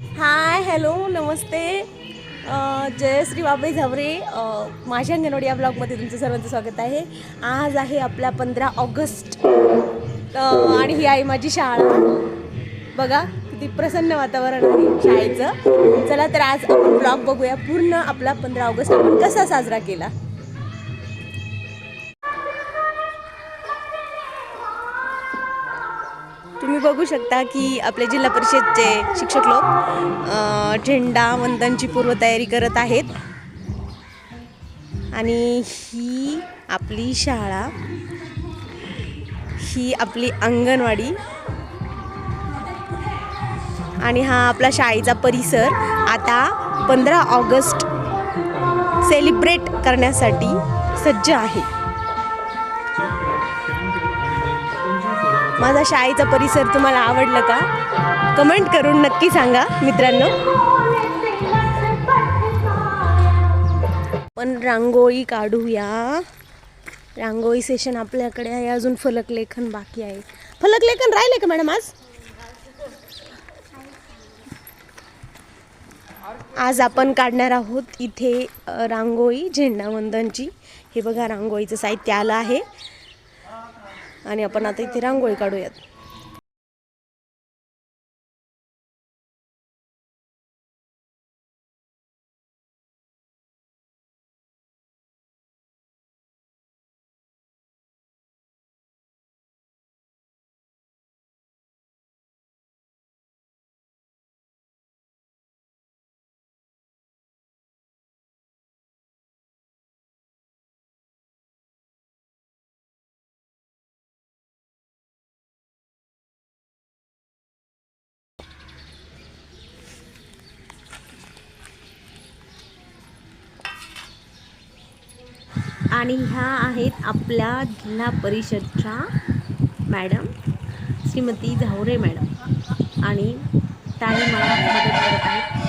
हाय hello नमस्ते. जयश्री जय श्री बाबाई झावरे. माझ्या अंगणवाडी या ब्लॉगमध्ये तुमचं सर्वांचं स्वागत आहे. आज आहे आपला पंधरा ऑगस्ट. आणि ही आहे माझी शाळा. बघा किती प्रसन्न वातावरण आहे शाळेचं. चला तर आज आपण ब्लॉग बघूया. पूर्ण आपला पंधरा ऑगस्ट आपण कसा साजरा केला? तुम्ही बघू शकता की आपले जिल्हा परिषदचे शिक्षक लोक झेंडा वंदनची पूर्वतयारी करत आहेत. आणि ही आपली शाळा ही आपली अंगणवाडी आणि हा आपला शाळेचा परिसर आता पंधरा ऑगस्ट सेलिब्रेट करण्यासाठी सज्ज आहे. माझा शाळेचा परिसर तुम्हाला आवडलं का? कमेंट करून नक्की सांगा मित्रांनो. पण रांगोळी काढूया. रांगोळी सेशन आपल्याकडे आहे. अजून फलक लेखन बाकी आहे. फलक लेखन राहिले का मॅडम आज? आज आपण काढणार आहोत इथे रांगोळी झेंडावंदनची. हे बघा रांगोळीचं साहित्य आलं आहे. आणि आपण आता इथे रांगोळी काढूयात. आणि ह्या आहेत आपल्या जिल्हा परिषदच्या मॅडम श्रीमती झावरे मॅडम. आणि ताई मला मदत करत आहेत.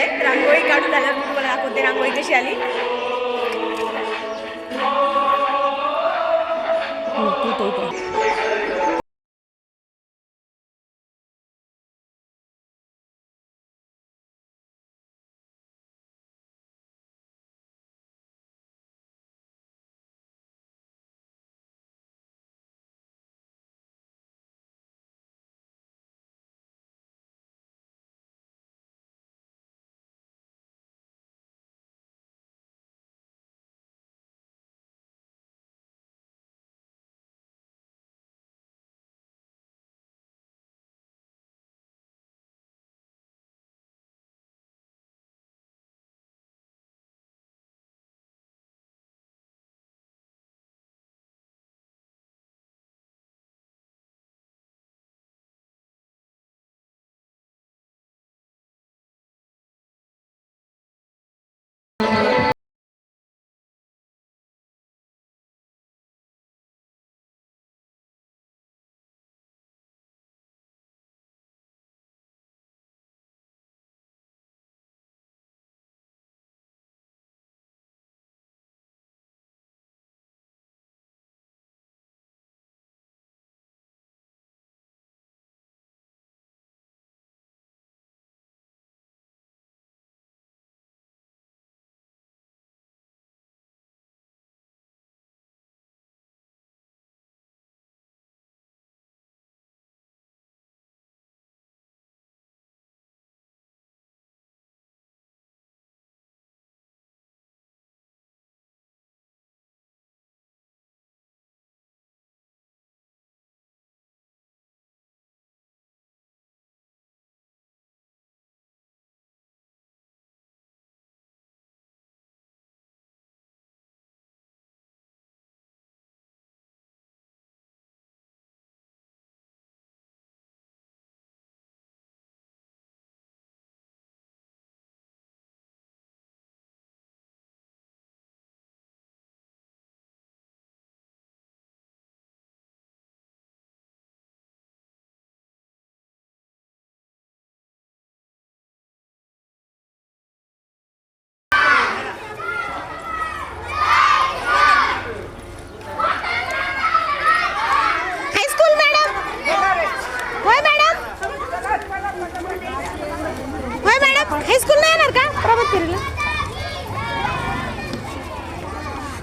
रांगोळी काढून झाल्यावर मी तुम्हाला दाखवते रांगोळी कशी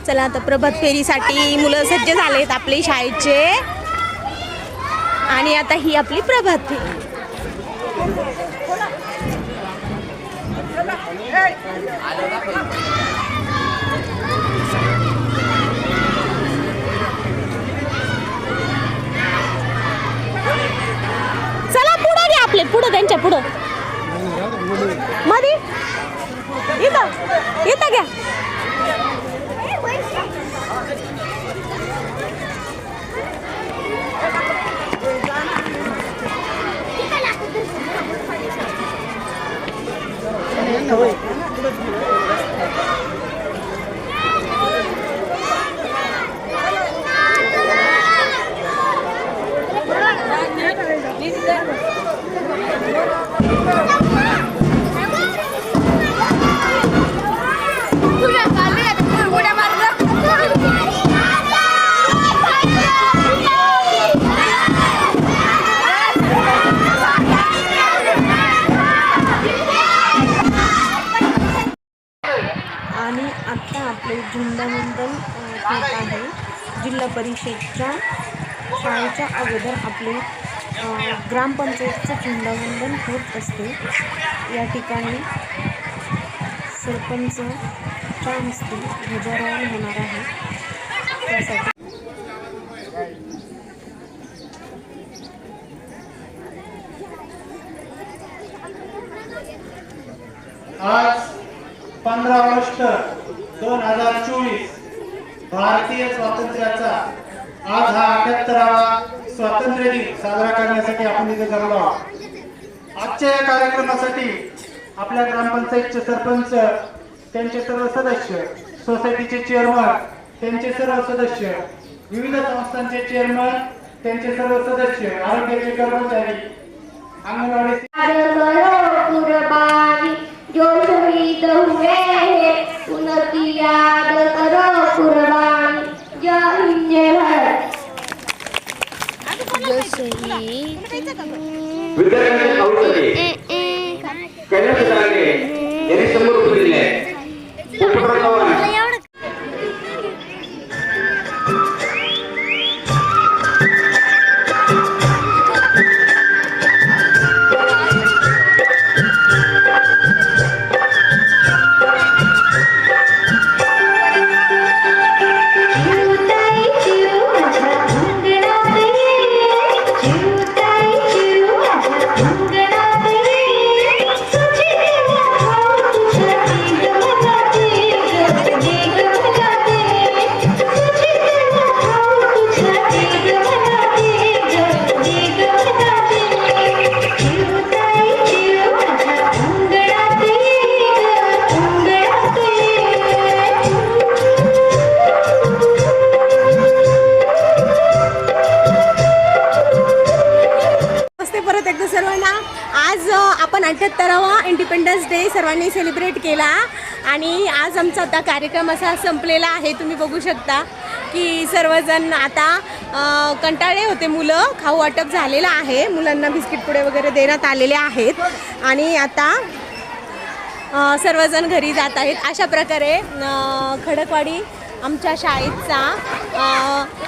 चला आता प्रभात फेरीसाठी मुलं सज्ज झालेत आपले शाळेचे. आणि आता ही आपली प्रभात फेरी. चला पुढं घ्या आपले पुढं त्यांच्या पुढं. मध्ये इथं इथं घ्या. wait. परीक्षेच्या शाळेच्या अगोदर आपले ग्रामपंचायतचं झुंडावंदन होत असते. या ठिकाणी सरपंचच्या हस्ते ध्वजारोहण होणार आहे. त्यासाठी आज पंधरा ऑगस्ट दोन हजार चोवीस भारतीय स्वातंत्र्याचा आज हा अठ्याहत्तरावा स्वातंत्र्य दिन साजरा करण्यासाठी आपण इथे जमलो आहोत. आजच्या या कार्यक्रमासाठी आपल्या ग्रामपंचायतचे सरपंच त्यांचे सर्व सदस्य सोसायटीचे चेअरमन त्यांचे सर्व सदस्य विविध संस्थांचे चेअरमन त्यांचे सर्व सदस्य आरोग्याचे कर्मचारी अंगणवाडी जय हिंद जय भारत विद्यार्थ्यांचे औषधे कैलास रांगे यांनी समोर उभे दिले आपण अठ्ठ्याहत्तरावा इंडिपेंडन्स डे सर्वांनी सेलिब्रेट केला. आणि आज आमचा आता कार्यक्रम असा संपलेला आहे तुम्ही बघू शकता की सर्वजण आता कंटाळे होते मुलं. खाऊ वाटप झालेलं आहे. मुलांना बिस्किट पुडे वगैरे देण्यात आलेले आहेत. आणि आता सर्वजण घरी जात आहेत. अशा प्रकारे खडकवाडी आमच्या शाळेचा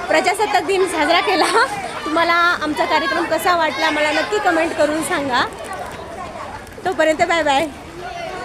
प्रजासत्ताक दिन साजरा केला. तुम्हाला आमचा कार्यक्रम कसा वाटला मला नक्की कमेंट करून सांगा. तोपर्यंत बाय बाय